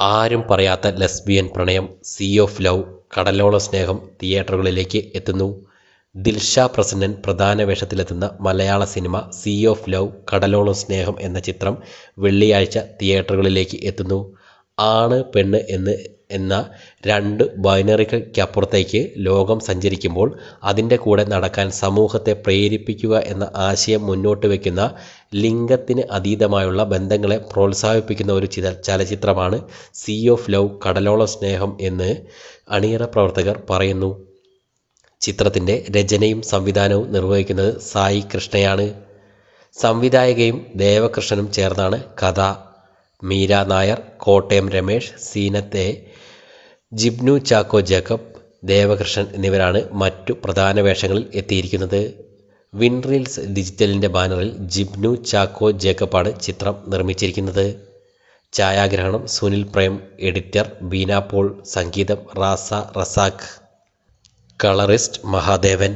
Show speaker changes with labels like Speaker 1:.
Speaker 1: ആരും പറയാത്ത ലെസ്ബിയൻ പ്രണയം സീ ഓഫ് ലവ് കടലോള സ്നേഹം തിയേറ്ററുകളിലേക്ക് എത്തുന്നു. ദിൽഷ പ്രസന്നൻ പ്രധാന വേഷത്തിലെത്തുന്ന Malayala cinema sea of love Kadalola Sneham എന്ന ചിത്രം വെള്ളിയാഴ്ച തിയേറ്ററുകളിലേക്ക് എത്തുന്നു. ആണ് പെണ്ണ് എന്ന് എന്ന രണ്ട് ബൈനറികൾക്കപ്പുറത്തേക്ക് ലോകം സഞ്ചരിക്കുമ്പോൾ അതിന്റെ കൂടെ നടക്കാൻ സമൂഹത്തെ പ്രേരിപ്പിക്കുക എന്ന ആശയം മുന്നോട്ട് വയ്ക്കുന്ന ലിംഗത്തിന് അതീതമായുള്ള ബന്ധങ്ങളെ പ്രോത്സാഹിപ്പിക്കുന്ന ഒരു ചിത ചലച്ചിത്രമാണ് സീ ഓഫ് ലവ് കടലോള സ്നേഹം എന്ന് അണിയറ പ്രവർത്തകർ പറയുന്നു. ചിത്രത്തിന്റെ രചനയും സംവിധാനവും നിർവഹിക്കുന്നത് സായി കൃഷ്ണയാണ്. സംവിധായകയും ദേവകൃഷ്ണനും ചേർന്നാണ് കഥ. മീര നായർ കോട്ടയം രമേശ് സീനത്തെ ജിബ്നു ചാക്കോ ജേക്കബ് ദേവകൃഷ്ണൻ എന്നിവരാണ് മറ്റു പ്രധാന വേഷങ്ങളിൽ എത്തിയിരിക്കുന്നത്. വിൻറീൽസ് ഡിജിറ്റലിന്റെ ബാനറിൽ ജിബ്നു ചാക്കോ ജേക്കബാണ് ചിത്രം നിർമ്മിച്ചിരിക്കുന്നത്. ഛായാഗ്രഹണം സുനിൽ പ്രേം എഡിറ്റർ ബീന പോൾ സംഗീതം റാസ റസാഖ് കളറിസ്റ്റ് മഹാദേവൻ